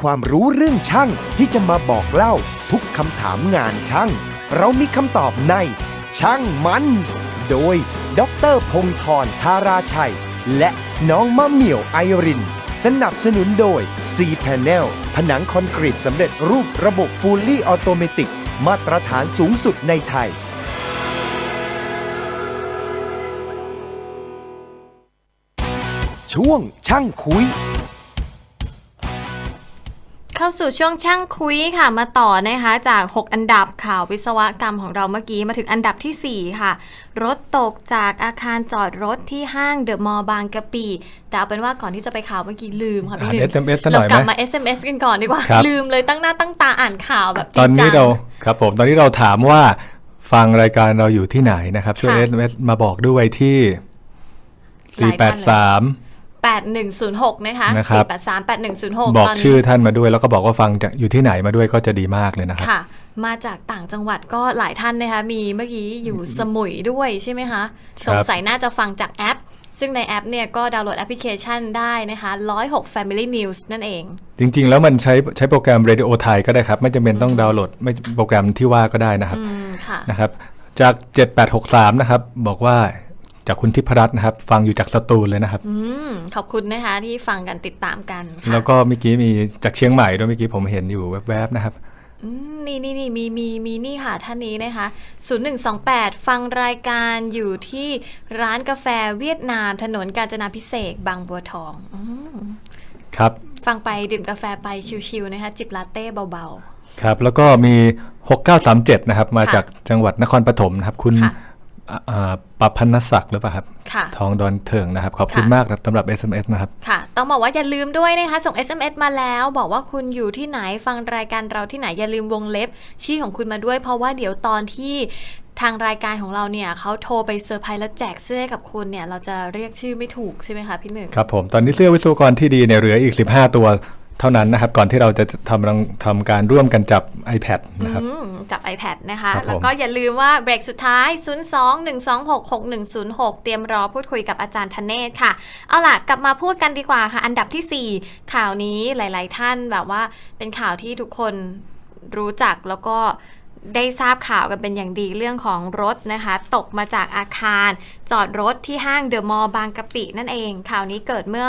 ความรู้เรื่องช่างที่จะมาบอกเล่าทุกคำถามงานช่าง เรามีคำตอบใน ช่างมันส์โดย ดรพงธรธาราชัย และน้องมะเหมี่ยวไอริน สนับสนุนโดย C Panel ผนังคอนกรีตสำเร็จรูประบบ Fully Automatic มาตรฐานสูงสุดในไทย ช่วงช่างคุย เข้าสู่ช่วงช่างคุยค่ะมาต่อนะคะจาก 6 อันดับข่าววิศวกรรมของเราเมื่อกี้มาถึงอันดับทีสี่ 4 ค่ะ รถตกจากอาคารจอดรถที่ห้างเดอะมอลล์บางกะปิแต่เอาเป็นว่าก่อนที่จะไปข่าวเมื่อกี้ลืมค่ะพี่หอ่านนึ่ง SMS ซะหน่เราอยไหมกลับมา SMS กันก่อนดีกว่าครับลืมเลยตั้งหน้าตั้งตาอ่านข่าวแบบจตริอนงจันี้งเราครับผมตอนนี้เราถามว่าฟังรายการเราอยู่ที่ไหนนะครับช่วยค่ะ SMS มาบอกด้วยที่หลายท่านเลย483 8106 นะคะนะครับ 483 8106 บอกตนนี้ชื่อท่านมาด้วย แล้วก็บอกว่าฟังจากอยู่ที่ไหนมาด้วยก็จะดีมากเลยนะครับ ค่ะ มาจากต่างจังหวัดก็หลายท่านนะคะ มีเมื่อกี้อยู่สมุยด้วยใช่ไหมคะครับสงสัยน่าจะฟังจากแอป ซึ่งในแอปเนี่ยก็ดาวน์โหลดแอปพลิเคชันได้นะคะ106 Family News นั่นเอง จริง ๆ แล้วมันใช้ใช้โปรแกรม Radio ไทยก็ได้ครับ ไม่จำเป็นต้องดาวน์โหลดไม่โปรแกรมที่ว่าก็ได้นะครับอืมค่ะนะครับ จาก 7863 นะครับ บอกว่า จากคุณทิพรัตน์นะครับ ฟังอยู่จากสตูลเลยนะครับอืมขอบคุณนะคะที่ฟังกันติดตามกันค่ะแล้วก็เมื่อกี้มีจากเชียงใหม่ด้วยเมื่อกี้ผมเห็นอยู่แวบๆนะครับอืมนี่นี่นี่มีมีมีนี่ค่ะท่านนี้นะคะ 0128 ฟังรายการอยู่ที่ร้านกาแฟเวียดนามถนนกาญจนาพิเศษกบางบัวทองอมครับฟังไปดื่มกาแฟไปชิวๆนะคะ จิบลาเต้เบาครับ แล้วก็มี 6937 นะครับ มาค่ะจากจังหวัดนครปฐมนะครับ คุณค่ะอ่าอ่าปพันนศักดิ์หรือเปล่าครับๆค่ะทองดอนเถิงนะครับ ขอบคุณค่ะมากสำหรับ SMS นะครับ ค่ะ ต้องบอกว่าอย่าลืมด้วยนะคะ ส่ง SMS มาแล้ว บอกว่าคุณอยู่ที่ไหนฟังรายการเราที่ไหนอย่าลืมวงเล็บ ชื่อของคุณมาด้วย เพราะว่าเดี๋ยวตอนที่ทางรายการของเราเนี่ยเขาโทรไปเซอร์ไพรส์แล้วแจกเสื้อให้กับคุณเนี่ย เราจะเรียกชื่อไม่ถูกใช่ไหมคะพี่หนึ่งครับผมตอนนี้เสื้อวิศวกรที่ดีเนี่ยเหลืออีก 15 ตัว เท่านั้นนะครับ ก่อนที่เราจะทำรังทำการร่วมกันจับ iPad นะครับอืมจับ iPad นะคะครับผมแล้วก็อย่าลืมว่าเบรกสุดท้าย 02-126-6106 เตรียมรอพูดคุยกับอาจารย์ธเนศค่ะ เอาล่ะ กลับมาพูดกันดีกว่าค่ะ อันดับทีสี่4 ข่าวนี้หลาย ๆ ท่านแบบว่าเป็นข่าวที่ทุกคนรู้จักแล้วก็ ได้ทราบข่าวกันเป็นอย่างดีเรื่องของรถนะคะ ตกมาจากอาคาร จอดรถที่ห้างเดอะมอลล์บางกะปินั่นเอง ข่าวนี้เกิดเมื่อ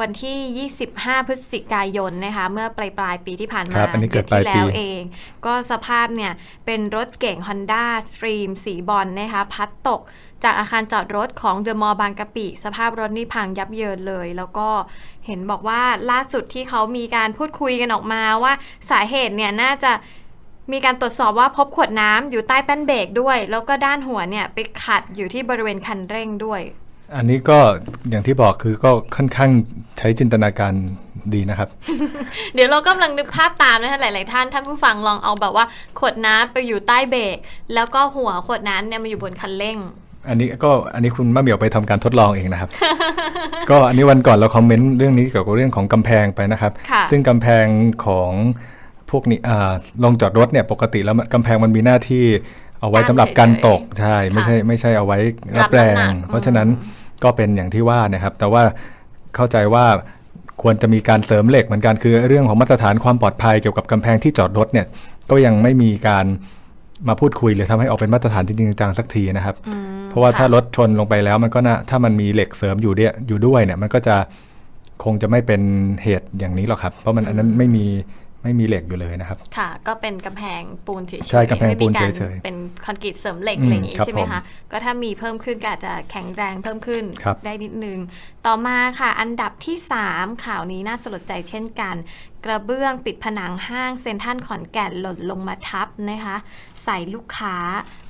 วันที่ 25 พฤศจิกายนนะคะ เมื่อปลายปลายๆปีที่ผ่านคมารับอันนี้เกิดดืที่ปลายปีแล้วเอง ก็สภาพเนี่ย เป็นรถเก่ง Honda Stream สีบอลนะคะ พัดตกจากอาคารจอดรถของเดอะมอลล์บางกะปิ สภาพรถนี่พังยับเยินเลย แล้วก็เห็นบอกว่าล่าสุดที่เขามีการพูดคุยกันออกมาว่าสาเหตุเนี่ยน่าจะ มีการตรวจสอบว่าพบขวดน้ำอยู่ใต้แป้นเบรกด้วย แล้วก็ด้านหัวเนี่ยไปขัดอยู่ที่บริเวณคันเร่งด้วย อันนี้ก็อย่างที่บอกคือก็ค่อนข้างใช้จินตนาการดีนะครับ เดี๋ยวเรากำลังนึกภาพตามนะคะหลาย ๆ ท่านท่านผู้ฟังลองเอาแบบว่า ขวดน้ำไปอยู่ใต้เบรกแล้วก็หัวขวดน้ำเนี่ยมาอยู่บนคันเร่ง อันนี้ก็อันนี้คุณมะเหมียวไปทำการทดลองเองนะครับ ก็อันนี้วันก่อนเราคอมเมนต์เรื่องนี้เกี่ยวกับเรื่องของกำแพงไปนะครับ ค่ะ ซึ่งกำแพงของ พวกนี้อ่าลงจอดรถเนี่ยปกติแล้วมันกำแพงมันมีหน้าที่เอาไว้สำหรับกันตกใช่ไม่ใช่ไม่ใช่เอาไว้รับแรรับน้ำหนังกเพราะฉะนั้นก็เป็นอย่างที่ว่านะครับ แต่ว่าเข้าใจว่าควรจะมีการเสริมเหล็กเหมือนกันคือเรื่องของมาตรฐานความปลอดภัยเกี่ยวกับกำแพงที่จอดรถเนี่ยก็ยังไม่มีการมาพูดคุยหรือทำให้ออกเป็นมาตรฐานที่จริงจังสักทีนะครับอืมเพราะว่าค่ถ้ารถชนลงไปแล้วมันก็น่าถ้ามันมีเหล็กเสริมอยู่ด้วยอยู่ด้วยเนี่ยมันก็จะคงจะไม่เป็นเหตุอย่างนี้หรอกครับ เพราะมันอันนั้นไม่มี ไม่มีเหล็กอยู่เลยนะครับ ค่ะ ก็เป็นกำแพงปูนเฉยๆใช่กำแพงปูนไม่มีการเฉยๆเป็นคอนกรีตเสริมเหล็กอืมอะไรอย่างงี้ครับใช่ไหมผมคะก็ถ้ามีเพิ่มขึ้นก็อาจจะแข็งแรงเพิ่มขึ้นครับได้นิดนึง ต่อมาค่ะ อันดับที่ 3 ข่าวนี้น่าสลดใจเช่นกัน กระเบื้องปิดผนังห้างเซ็นทรัลขอนแก่นหล่นลงมาทับนะคะ ใส่ลูกค้า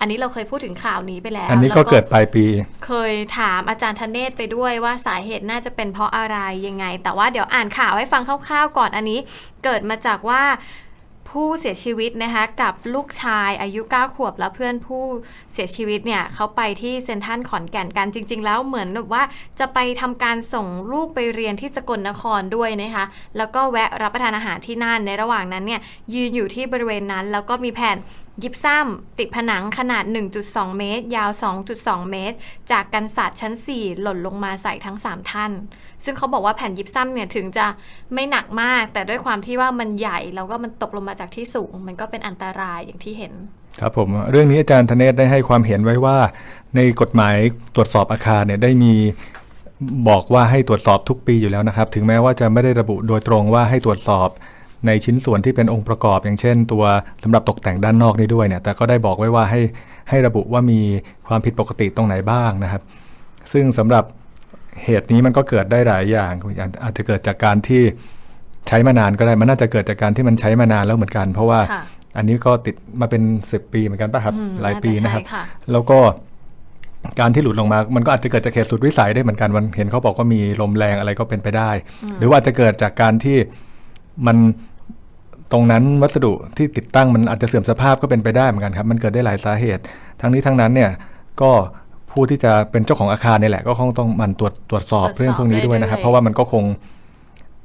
อันนี้เราเคยพูดถึงข่าวนี้ไปแล้วอันนี้ก็แล้วเกิดปลายปี เคยถามอาจารย์ธเนศไปด้วยว่าสาเหตุน่าจะเป็นเพราะอะไรยังไง แต่ว่าเดี๋ยวอ่านข่าวให้ฟังคร่าวๆก่อนอันนี้ เกิดมาจากว่าผู้เสียชีวิตนะคะกับลูกชายอายุ 9 ขวบแล้วเพื่อนผู้เสียชีวิตเนี่ยเขาไปที่เซ็นทรัลขอนแก่นกันจริง ๆ แล้วเหมือนแบบว่าจะไปทำการส่งลูกไปเรียนที่สกลนครด้วยนะคะแล้วก็แวะรับประทานอาหารที่นั่นในระหว่างนั้นเนี่ยยืนอยู่ที่บริเวณนั้น แล้วก็มีแผน ยิบซ้ำติดผนังขนาด 1.2 เมตร ยาว 2.2 เมตร จากกันศาสตร์ชั้น 4 หล่นลงมาใส่ทั้ง 3 ท่าน ซึ่งเขาบอกว่าแผ่นยิบซ้ำเนี่ยถึงจะไม่หนักมาก แต่ด้วยความที่ว่ามันใหญ่ แล้วก็มันตกลงมาจากที่สูง มันก็เป็นอันตรายอย่างที่เห็น ครับผม เรื่องนี้อาจารย์ธเนศได้ให้ความเห็นไว้ว่า ในกฎหมายตรวจสอบอาคารเนี่ยได้มีบอกว่าให้ตรวจสอบทุกปีอยู่แล้วนะครับ ถึงแม้ว่าจะไม่ได้ระบุโดยตรงว่าให้ตรวจสอบ ในชิ้นส่วนที่เป็นองค์ประกอบอย่างเช่น ตัวสำหรับตกแต่งด้านนอกนี้ด้วยเนี่ยแต่ก็ได้บอกไว้ว่าให้ให้ระบุว่ามีความผิดปกติตรงไหนบ้างนะครับ ซึ่งสำหรับเหตุนี้มันก็เกิดได้หลายอย่างอาจอาจจะเกิดจากการที่ใช้มานานก็ได้มันน่าจะเกิดจากการที่มันใช้มานานแล้วเหมือนกัน เพราะว่าค่ะอันนี้ก็ติดมาเป็น 10 ปีเหมือนกันป่ะครับอืมหลายปีน่าจะนะครับใช่ค่ะแล้วก็การที่หลุดลงมา มันก็อาจจะเกิดจากเหตุสุดวิสัยได้เหมือนกันวันเห็นเขาบอกว่ามีลมแรงอะไรก็เป็นไปได้ หรือว่าอาจจะเกิดจากการที่มัน ตรงนั้นวัสดุที่ติดตั้งมันอาจจะเสื่อมสภาพก็เป็นไปได้เหมือนกันครับ มันเกิดได้หลายสาเหตุ ทั้งนี้ทั้งนั้นเนี่ยก็ผู้ที่จะเป็นเจ้าของอาคารนี่แหละ ก็คงต้องมันตรวจตรวจสอบเรื่องพวกนี้ด้วยนะครับ เพราะว่ามันก็คง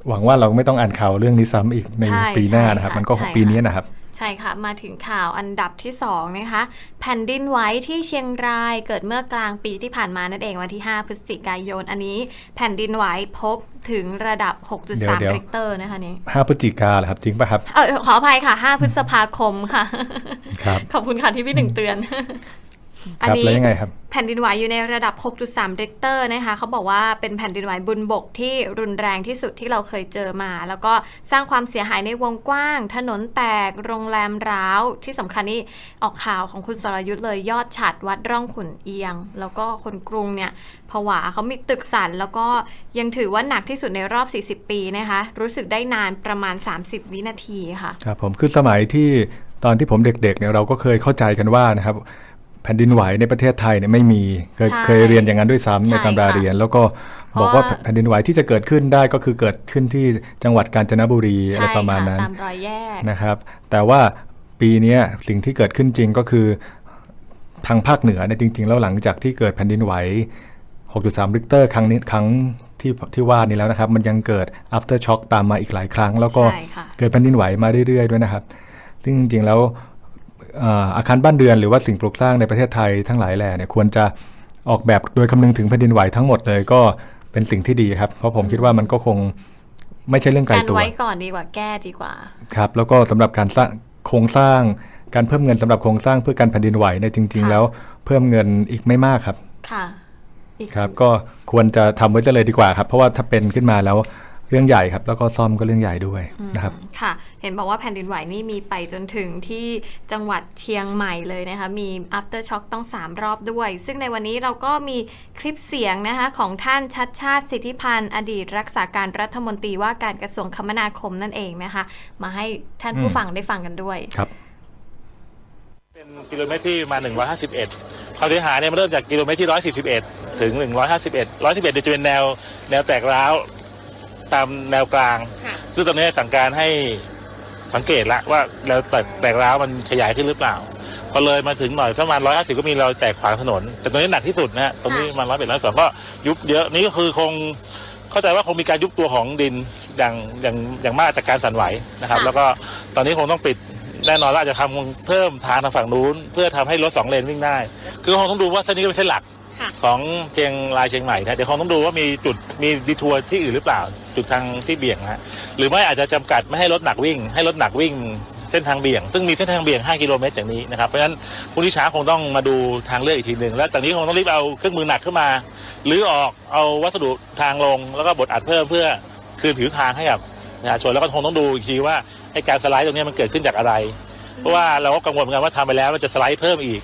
หวังว่าเราไม่ต้องอ่านข่าวเรื่องนี้ซ้ำอีกในใช่ปีหน้าใช่นะครับค่ะมันก็ใช่ปีนี้ค่ะนะครับใช่ค่ะ มาถึงข่าวอันดับที่2นะคะแผ่นดินไหวที่เชียงรายเกิดเมื่อกลางปีที่ผ่านมานั่นเองวันที่ 5 พฤศจิกายน อันนี้แผ่นดินไหวพบถึงระดับเดี๋ยว6.3เดี๋ยวริกเตอร์นะคะนี้ห้าพฤศจิกาเหรอครับจริงป่ะครับเออขออภัยค่ะ 5 พฤษภาคมค่ะ ครับขอบคุณค่ะที่พี่หนึ่งเตือน ครับแล้วยังไงครับแผ่นดินไหวอยู่ในระดับ 6.3ริกเตอร์นะคะเขาบอกว่าเป็นแผ่นดินไหวบนบกที่รุนแรงที่สุดที่เราเคยเจอมา แล้วก็สร้างความเสียหายในวงกว้าง ถนนแตกโรงแรมร้าว ที่สำคัญนี่ออกข่าวของคุณสรยุทธ์เลยยอดฉัดวัดร่องขุนเอียง แล้วก็คนกรุงเนี่ยผวาเขามีตึกสั่นแล้วก็ยังถือว่าหนักที่สุดในรอบ 40 ปีนะคะรู้สึกได้นานประมาณ 30 วินาทีค่ะครับผมคือสมัยที่ตอนที่ผมเด็กๆเนี่ยเราก็เคยเข้าใจกันว่านะครับ แผ่นดินไหวในประเทศไทยเนี่ยไม่มีเคยใช่เคยเรียนอย่างนั้นด้วยซ้ำในใช่ตำราค่ะเรียน แล้วก็บอกว่าเพราะว่า แผ่นดินไหวที่จะเกิดขึ้นได้ก็คือเกิดขึ้นที่จังหวัดกาญจนบุรีอะไรใช่ประมาณค่ะนั้น ตามรอยแยก นะครับแต่ว่าปีเนี้ยสิ่งที่เกิดขึ้นจริงก็คือทางภาคเหนือเนี่ยจริง ๆ แล้วหลังจากที่เกิดแผ่นดินไหว 6.3 ริกเตอร์ครั้งนี้ครั้งที่ที่ว่านี้แล้วนะครับ มันยังเกิด after shock ตามมาอีกหลายครั้ง แล้วก็ใช่ค่ะ เกิดแผ่นดินไหวมาเรื่อยๆด้วยนะครับ ซึ่งจริงๆแล้วเอ่ออาคารบ้านเรือนหรือว่าสิ่งปลูกสร้างในประเทศไทยทั้งหลายแหล่เนี่ยควรจะออกแบบโดยคำนึงถึงแผ่นดินไหวทั้งหมดเลยก็เป็นสิ่งที่ดีครับ เพราะผมคิดว่ามันก็คงไม่ใช่เรื่องไกลกันตัวไว้ก่อนดีกว่าแก้ดีกว่า ครับ แล้วก็สำหรับการสร้างโครงสร้าง การเพิ่มเงินสำหรับโครงสร้างเพื่อการแผ่นดินไหวเนี่ยจริงๆค่ะแล้วเพิ่มเงินอีกไม่มากครับ ค่ะอีกครับก็ควรจะทำไว้จะเลยดีกว่าครับ เพราะว่าถ้าเป็นขึ้นมาแล้ว เรื่องใหญ่ครับแล้วก็ซ่อมก็เรื่องใหญ่ด้วยนะครับค่ะ เห็นบอกว่าแผ่นดินไหวนี่มีไปจนถึงที่จังหวัดเชียงใหม่เลยนะคะมี after shock ต้อง 3 รอบด้วย ซึ่งในวันนี้เราก็มีคลิปเสียงนะคะของท่านชัดชาติสิทธิพันธ์อดีตรักษาการรัฐมนตรีว่าการกระทรวงคมนาคมนั่นเองนะคะ มาให้ท่านผู้อืมฟังได้ฟังกันด้วยครับเป็นกิโลเมตรที่มา 151ความเสียหายเนี่ยมันเริ่มจากกิโลเมตรที่ 141 ถึง 151 111เนี่ยจะเป็นแนวแนวแตกร้าว ตามแนวกลาง ค่ะ ซึ่งตอนนี้สั่งการให้สังเกตละว่าแนวแตกแตกร้าวมันขยายขึ้นหรือเปล่า พอเลยมาถึงหน่อยประมาณ150ก็มีรอยแตกขวางถนน แต่ตรงนี้หนักที่สุดนะฮะตรงนี้ค่ะมันร้อยเป็นร้อยสองก็ยุบเยอะนี่ก็คือคงเข้าใจว่าคงมีการยุบตัวของดินอย่างอย่างอย่างมากจากการสั่นไหวนะครับแล้วก็ตอนนี้คงต้องปิดแน่นอนว่าอาจจะทำเพิ่มทางทางฝั่งนู้น เพื่อทำให้รถสองเลนวิ่งได้ คือคงต้องดูว่าเส้นนี้ก็เป็นเส้นหลัก ค่ะ ของเชียงรายเชียงใหม่นะเดี๋ยวคงต้องดูว่ามีจุดมีดีทัวร์ที่อื่นหรือเปล่า จุดทางที่เบี่ยงนะฮะหรือไม่อาจจะจำกัดไม่ให้รถหนักวิ่ง ให้รถหนักวิ่งเส้นทางเบี่ยง ซึ่งมีเส้นทางเบี่ยง 5 กิโลเมตรจากนี้นะครับ เพราะฉะนั้นผู้ที่ช้าคงต้องมาดูทางเลือกอีกทีหนึ่ง แล้วจากนี้คงต้องรีบเอาเครื่องมือหนักขึ้นมา หรือออก เอาวัสดุทางลง แล้วก็บดอัดเพิ่มเพื่อคืนผิวทางให้กับประชาชน แล้วก็คงต้องดูอีกทีว่าไอ้การสไลด์ตรงนี้มันเกิดขึ้นจากอะไร เพราะว่าเราก็กังวลเหมือนกันว่าทำไปแล้วมันจะสไลด์เพิ่มอีก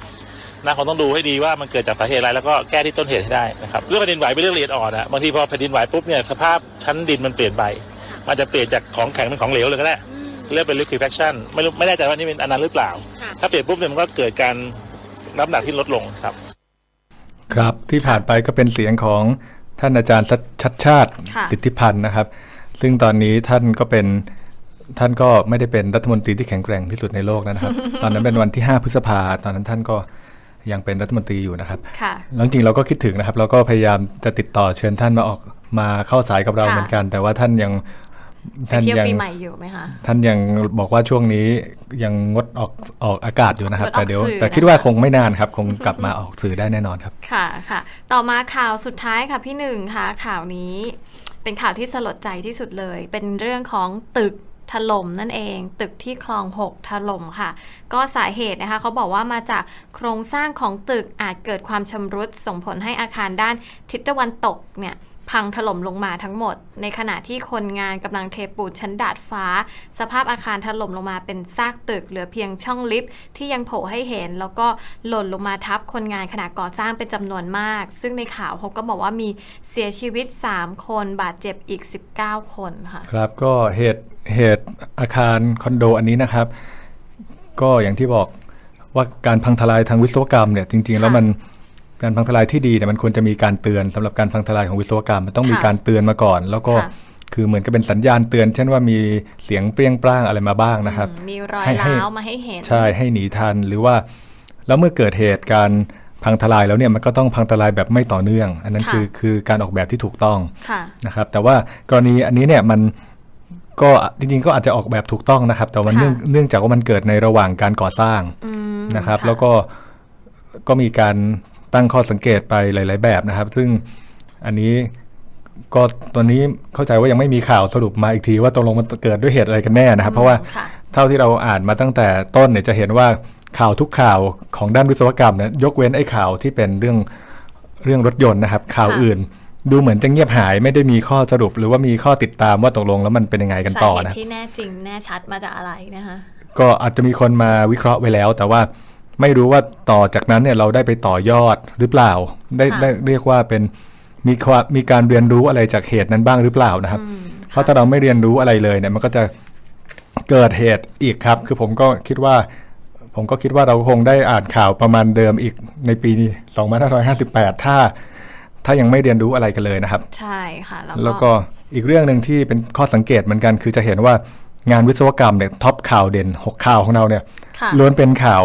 นะคงต้องดูให้ดีว่ามันเกิดจากสาเหตุอะไรแล้วก็แก้ที่ต้นเหตุให้ได้นะครับเรื่องแผ่นดินไหวเป็นเรื่องละเอียดอ่อนนะบางทีพอแผ่นดินไหวปุ๊บเนี่ยสภาพชั้นดินมันเปลี่ยนไปมันจะเปลี่ยนจากของแข็งเป็นของเหลวเลยก็ได้เรียกเป็น liquefaction ไม่รู้ไม่แน่ใจว่านี่เป็นอันนั้นหรือเปล่าค่ะถ้าเปลี่ยนปุ๊บเนี่ยมันก็เกิดการน้ำหนักที่ลดลงครับ ครับที่ผ่านไปก็เป็นเสียงของท่านอาจารย์ชัดชาติค่ะสิทธิพันธ์นะครับ ซึ่งตอนนี้ท่านก็เป็นท่านก็ไม่ได้เป็นรัฐมนตรีที่แข็งแกร่งที่สุดในโลกแล้วนะครับ ตอนนั้นเป็นวันที่ 5 พฤษภาตอนนั้นท่านก็ ยังเป็นรัฐมนตรีอยู่นะครับค่ะแล้วจริงๆเราก็คิดถึงนะครับเราก็พยายามจะติดต่อเชิญท่านมาออกมาเข้าสายกับเราค่ะเหมือนกัน แต่ว่าท่านยังไปเที่ยวปีใหม่อยู่ไหมคะท่านยังบอกว่าช่วงนี้ยังงดออกออกอากาศอยู่นะครับงดออกแต่เดี๋ยวสื่อแต่นะคะคิดว่าคงไม่นานครับ คงกลับมาออกสื่อได้แน่นอนครับ ค่ะค่ะ ต่อมาข่าวสุดท้ายค่ะพี่หนึ่งค่ะข่าวนี้เป็นข่าวที่สลดใจที่สุดเลย เป็นเรื่องของตึก ถล่มนั่นเอง ตึกที่คลอง 6 ถล่มค่ะ ก็สาเหตุนะคะเขาบอกว่ามาจากโครงสร้างของตึกอาจเกิดความชำรุดส่งผลให้อาคารด้านทิศตะวันตกเนี่ยพังถล่มลงมาทั้งหมด ในขณะที่คนงานกำลังเทปูนชั้นดาดฟ้า สภาพอาคารถล่มลงมาเป็นซากตึก เหลือเพียงช่องลิฟต์ที่ยังโผล่ให้เห็น แล้วก็หล่นลงมาทับคนงานขณะก่อสร้างเป็นจำนวนมาก ซึ่งในข่าวเขาก็บอกว่ามีเสียชีวิต 3 คนบาดเจ็บอีก 19 คนค่ะ ครับก็เหตุ เหตุอาคารคอนโดอันนี้นะครับ ก็อย่างที่บอกว่าการพังทลายทางวิศวกรรมเนี่ยจริง ๆ แล้วค่ะมันการพังทลายที่ดีเนี่ยมันควรจะมีการเตือนสำหรับการพังทลายของวิศวกรรม มันต้องมีค่ะการเตือนมาก่อน แล้วก็ค่ะคือเหมือนกับเป็นสัญญาณเตือน เช่นว่ามีเสียงเปรี้ยงปร้างอะไรมาบ้างนะครับอืมมีรอยให้ให้ร้าวมาให้เห็น ใช่ให้หนีทันหรือว่า แล้วเมื่อเกิดเหตุการณ์พังทลายแล้วเนี่ยมันก็ต้องพังทลายแบบไม่ต่อเนื่อง อันนั้นค่ะคือคือการออกแบบที่ถูกต้องค่ะนะครับแต่ว่ากรณีอันนี้เนี่ยมัน ก็จริงๆก็อาจจะออกแบบถูกต้องนะครับ แต่ว่าค่ะเนื่องเนื่องจากว่ามันเกิดในระหว่างการก่อสร้างอืมนะครับ แล้วก็ก็มีการตั้งข้อสังเกตไปหลาย ๆ แบบนะครับ ซึ่งอันนี้ก็ตอนนี้เข้าใจว่ายังไม่มีข่าวสรุปมาอีกทีว่าตกลงมันเกิดด้วยเหตุอะไรกันแน่นะครับ เพราะว่าค่ะเท่าที่เราอ่านมาตั้งแต่ต้นเนี่ยจะเห็นว่าข่าวทุกข่าวของด้านวิศวกรรมเนี่ยยกเว้นไอ้ข่าวที่เป็นเรื่องเรื่องรถยนต์นะครับ ข่าวค่ะอื่น ดูเหมือนจะเงียบหายไม่ได้มีข้อสรุป หรือว่ามีข้อติดตามว่าตกลงแล้วมันเป็นยังไงกันสาต่อเหตุนะที่แน่จริงแน่ชัดมาจากอะไรนะคะก็อาจจะมีคนมาวิเคราะห์ไว้แล้ว แต่ว่าไม่รู้ว่าต่อจากนั้นเนี่ยเราได้ไปต่อยอดหรือเปล่า ได้ค่ะได้เรียกว่าเป็นมีความมีการเรียนรู้อะไรจากเหตุนั้นบ้างหรือเปล่านะครับอืมเพราะถ้าเราไม่เรียนรู้อะไรเลยเนี่ยมันก็จะเกิดเหตุอีกครับ คือผมก็คิดว่า ผมก็คิดว่าเราคงได้อ่านข่าวประมาณเดิมอีกในปีนี้ 2558 ถ้า ถ้ายังไม่เรียนรู้อะไรกันเลยนะครับ ใช่ค่ะแล้แล้ววก็ก็อีกเรื่องหนึ่งที่เป็นข้อสังเกตเหมือนกัน คือจะเห็นว่างานวิศวกรรมเนี่ยท็อปข่าวเด่น 6 ข่าวของเราเนี่ยค่ะล้วนเป็นข่าว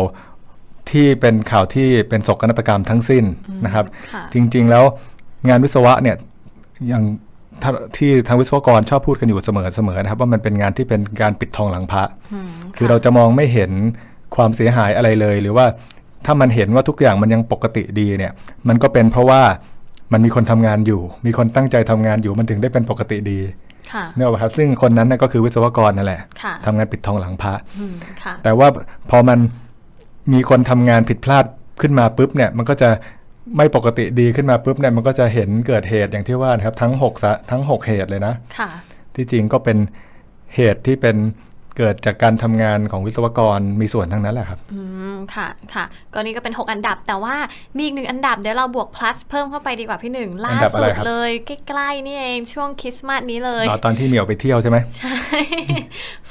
ที่เป็นข่าวที่เป็นโศกนาฏกรรมทั้งสิ้นนะครับค่ะจริงๆแล้วงานวิศวะเนี่ยอย่างถ้าที่ทางวิศวกรชอบพูดกันอยู่เสมอเสมอนะครับ ว่ามันเป็นงานที่เป็นการปิดทองหลังพระอืมคือเราจะมองไม่เห็นความเสียหายอะไรเลย หรือว่าถ้ามันเห็นว่าทุกอย่างมันยังปกติดีเนี่ย มันก็เป็นเพราะว่า มันมีคนทำงานอยู่ มีคนตั้งใจทำงานอยู่มันถึงได้เป็นปกติดีค่ะเนี่ยครับซึ่งคนนั้นน่ะก็คือวิศวกรนั่นแหละค่ะทำงานปิดทองหลังพระอืมค่ะแต่ว่าพอมันมีคนทำงานผิดพลาดขึ้นมาปุ๊บเนี่ยมันก็จะไม่ปกติดีขึ้นมาปุ๊บเนี่ยมันก็จะเห็นเกิดเหตุอย่างที่ว่านะครับทั้งหกสะทั้งหกเหตุเลยนะค่ะที่จริงก็เป็นเหตุที่เป็น เกิดจากการทำงานของวิศวกรมีส่วนทั้งนั้นแหละครับ อืม ค่ะ ค่ะก็นี่ก็เป็น 6 อันดับ แต่ว่ามีอีกหนึ่งอันดับเดี๋ยวเราบวก plus เพิ่มเข้าไปดีกว่าพี่หนึ่งล่าอันดับอะสุไรดครับเลย ใกล้ๆนี่เองช่วงคริสต์มาสนี้เลยอ๋อตอนที่เหมียวไปเที่ยวใช่ไหมใช่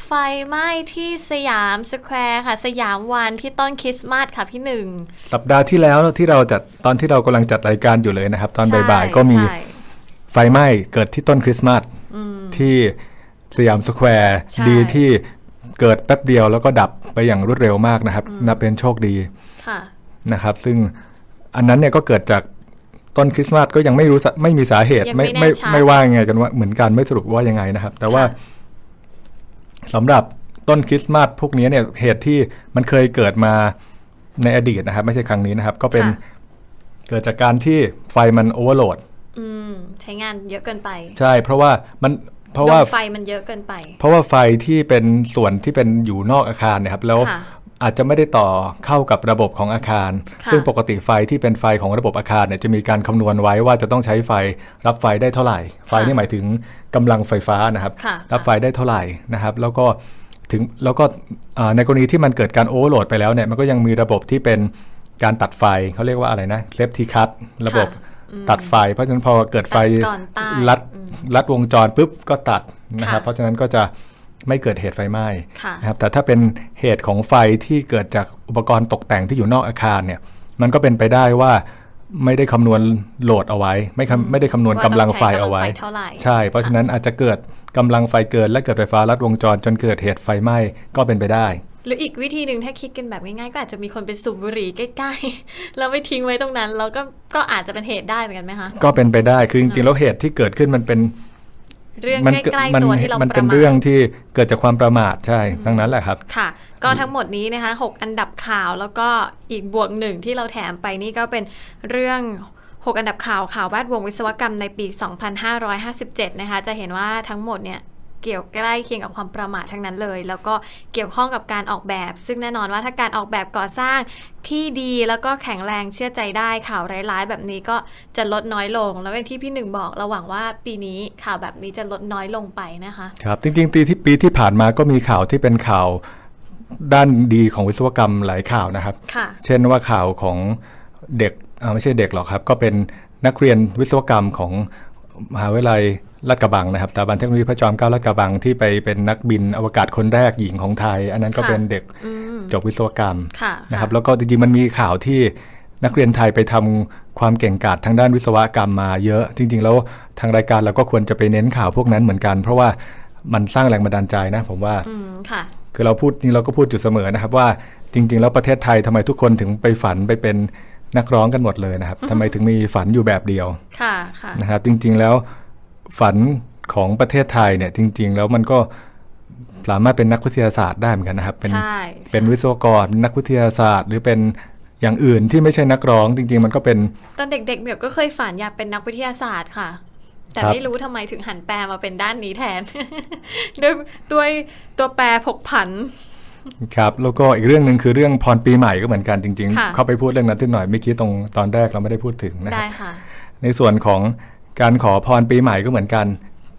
ไฟไหม้ที่สยามสแควร์ค่ะ สยามวันที่ต้นคริสต์มาสค่ะพี่หนึ่ง สัปดาห์ที่แล้วที่เราจัดตอนที่เรากำลังจัดรายการอยู่เลยนะครับ ตอนบ่ายๆก็มีใช่ไฟไหม้เกิดที่ต้นคริสต์มาสอืมที่ สยามสแควร์ใช่ ดีที่เกิดแป๊บเดียวแล้วก็ดับไปอย่างรวดเร็วมากนะครับนับเป็นโชคดี ค่ะ นะครับซึ่งอันนั้นเนี่ยก็เกิดจากต้นคริสต์มาสก็ยังไม่รู้สาไม่มีสาเหตุยังไม่ไม่แน่ชัด ไม่ว่ายังไงกันว่าเหมือนกันไม่สรุปว่ายังไงนะครับ แต่ว่าค่ะสำหรับต้นคริสต์มาสพวกนี้เนี่ยเหตุที่มันเคยเกิดมาในอดีตนะครับ ไม่ใช่ครั้งนี้นะครับ ก็เป็นค่ะ เกิดจากการที่ไฟมันโอเวอร์โหลด อืม ใช้งานเยอะเกินไป ใช่ เพราะว่ามัน เพราะว่าโดนไฟมันเยอะเกินไป เพราะว่าไฟที่เป็นส่วนที่เป็นอยู่นอกอาคารเนะครับแล้วค่ะอาจจะไม่ได้ต่อเข้ากับระบบของอาคารค่ะซึ่งปกติไฟที่เป็นไฟของระบบอาคารเนี่ยจะมีการคำนวณไว้ว่าจะต้องใช้ไฟรับไฟได้เท่าไหร่ ไฟนี่หมายถึงกำลังไฟฟ้านะครับค่ะรับไฟได้เท่าไหร่นะครับ แล้วก็ถึงแล้วก็อ่าในกรณีที่มันเกิดการโอเวอร์โหลดไปแล้วเนี่ยมันก็ยังมีระบบที่เป็นการตัดไฟเขาเรียกว่าอะไรนะเซฟทีคัตระบบอืม ตัดไฟ เพราะฉะนั้นพอเกิดไฟตัดก่อนตายลัดอืมลัดวงจรปุ๊บก็ตัดนะครับค่ะเพราะฉะนั้นก็จะไม่เกิดเหตุไฟไหม้ค่ะนะครับแต่ถ้าเป็นเหตุของไฟที่เกิดจากอุปกรณ์ตกแต่งที่อยู่นอกอาคารเนี่ย มันก็เป็นไปได้ว่าไม่ได้คำนวณโหลดเอาไว้ ไม่คำไม่ได้คำนวณกำลังไฟเอาไว้ว่าต้องใช้กำลังไฟเท่าไหร่ใช่ เพราะฉะนั้นอาจจะเกิดกำลังไฟเกินและเกิดไฟฟ้าลัดวงจรจนเกิดเหตุไฟไหม้ก็เป็นไปได้ หรืออีกวิธีหนึ่งถ้าคิดกันแบบง่ายๆ ก็อาจจะมีคนไปสูบบุหรี่ใกล้ๆแล้วไปทิ้งไว้ตรงนั้น แล้วก็ก็อาจจะเป็นเหตุได้เหมือนกันไหมคะ ก็เป็นไปได้คือจริงๆแล้วเหตุที่เกิดขึ้นมันเป็นเรื่องมันใกล้มัๆตัวที่เรามันปเป็นระมาทเรื่องที่เกิดจากความประมาทใช่ทั้งนั้นแหละครับ ค่ะ ก็ทั้งหมดนี้นะคะ 6 อันดับข่าวแล้วก็อีกบวกหนึ่งที่เราแถมไปนี่ก็เป็นเรื่อง 6 อันดับข่าวข่าวแวดวงวิศวกรรมในปี 2557 นะคะ จะเห็นว่าทั้งหมดเนี่ย เกี่ยวใกล้เคียงกับความประมาททั้งนั้นเลย แล้วก็เกี่ยวข้องกับการออกแบบ ซึ่งแน่นอนว่าถ้าการออกแบบก่อสร้างที่ดีแล้วก็แข็งแรงเชื่อใจได้ข่าวร้ายๆ แบบนี้ก็จะลดน้อยลง แล้วอย่างที่พี่หนึ่งบอกเราหวังว่าปีนี้ข่าวแบบนี้จะลดน้อยลงไปนะคะครับจริงๆปีที่ปีที่ผ่านมาก็มีข่าวที่เป็นข่าวด้านดีของวิศวกรรมหลายข่าวนะครับค่ะเช่นว่าข่าวของเด็กอ่าไม่ใช่เด็กหรอกครับ ก็เป็นนักเรียนวิศวกรรมของ มหาวิทยาลัยลาดกระบังนะครับสถาบันเทคโนโลยีพระจอมเกล้าลาดกระบังที่ไปเป็นนักบินอวกาศคนแรกหญิงของไทย อันนั้นก็ค่ะเป็นเด็กอืมจบวิศวกรรมค่ะนะครับ แล้วก็จริงๆมันมีข่าวที่นักเรียนไทยไปทำความเก่งกาจทางด้านวิศวกรรมมาเยอะ จริง ๆ แล้วทางรายการเราก็ควรจะไปเน้นข่าวพวกนั้นเหมือนกัน เพราะว่ามันสร้างแรงบันดาลใจนะ ผมว่าอืมค่ะคือเราพูดจริงเราก็พูดอยู่เสมอนะครับว่าจริง ๆ แล้วประเทศไทยทำไมทุกคนถึงไปฝันไปเป็น นักร้องกันหมดเลยนะครับทำไมถึงมีฝันอยู่แบบเดียวค่ะค่ะนะครับ จริงๆแล้วฝันของประเทศไทยเนี่ยจริง ๆ แล้วมันก็สามารถเป็นนักวิทยาศาสตร์ได้เหมือนกันนะครับ เป็นใช่เป็นวิศวกรนักวิทยาศาสตร์ หรือเป็นอย่างอื่นที่ไม่ใช่นักร้องจริง ๆ มันก็เป็น ตอนเด็กๆเหมียวก็เคยฝันอยากเป็นนักวิทยาศาสตร์ค่ะ แต่ครับไม่รู้ทำไมถึงหันแปลมาเป็นด้านนี้แทนด้วยด้วยตัวแปรผกผัน ครับแล้วก็อีกเรื่องหนึ่งคือเรื่องพรปีใหม่ก็เหมือนกันจริงค่ะๆเข้าไปพูดเรื่องนั้นนิดหน่อยเมื่อกี้ตรงตอนแรกเราไม่ได้พูดถึงนะคได้รับค่ะในส่วนของการขอพรปีใหม่ก็เหมือนกัน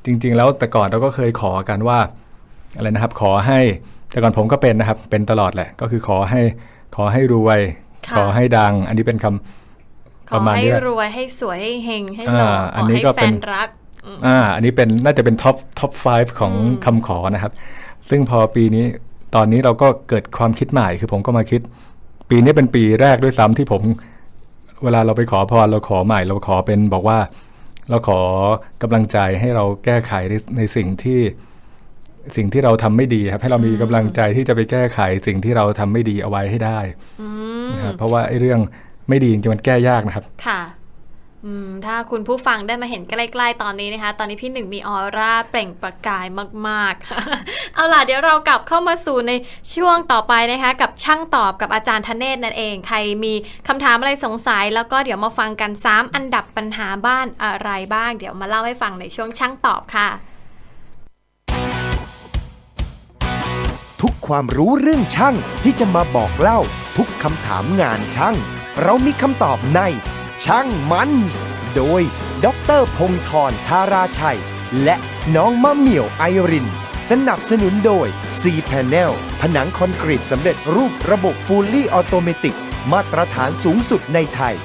จริง ๆ แล้วแต่ก่อนเราก็เคยขอกันว่าอะไรนะครับ ขอให้แต่ก่อนผมก็เป็นนะครับ เป็นตลอดแหละ ก็คือขอให้ขอให้รวยค่ะขอให้ดัง อันนี้เป็นคำขปอระมาณให้นี้แหละรวยให้สวยให้เฮงให้หล่ออ่าขอันอนี้ให้ก็แฟเป็นนรักอืมอ่า อันนี้เป็นน่าจะเป็นท็อปท็อป 5 ของอืมคำขอนะครับ ซึ่งพอปีนี้ ตอนนี้เราก็เกิดความคิดใหม่คือผมก็มาคิด ปีนี้เป็นปีแรกด้วยซ้ำที่ผม เวลาเราไปขอพรเราขอใหม่ เราขอเป็นบอกว่า เราขอกำลังใจให้เราแก้ไขในในสิ่งที่สิ่งที่เราทำไม่ดีครับ ให้เรามีกำลังใจที่จะไปแก้ไขสิ่งที่เราทำไม่ดีเอาไว้ให้ได้อืมนะครับเพราะว่าไอ้เรื่องไม่ดีจริงๆมันแก้ยากนะครับ ค่ะอืม ถ้าคุณผู้ฟังได้มาเห็นใกล้ๆตอนนี้นะคะ ตอนนี้พี่หนึ่งมีออร่าเปล่งประกายมากๆ เอาล่ะเดี๋ยวเรากลับเข้ามาสู่ในช่วงต่อไปนะคะ กับช่างตอบกับอาจารย์ธเนศนั่นเอง ใครมีคำถามอะไรสงสัย แล้วก็เดี๋ยวมาฟังกัน 3 อันดับปัญหาบ้านอะไรบ้าง เดี๋ยวมาเล่าให้ฟังในช่วงช่างตอบค่ะ ทุกความรู้เรื่องช่างที่จะมาบอกเล่า ทุกคำถามงานช่าง เรามีคำตอบใน ช่างมันส์โดยดรพงธรธาราชัย และน้องมะเหมี่ยวไอริน สนับสนุนโดย C Panel ผนังคอนกรีตสำเร็จรูประบบฟูลลี่ออโตเมติก มาตรฐานสูงสุดในไทย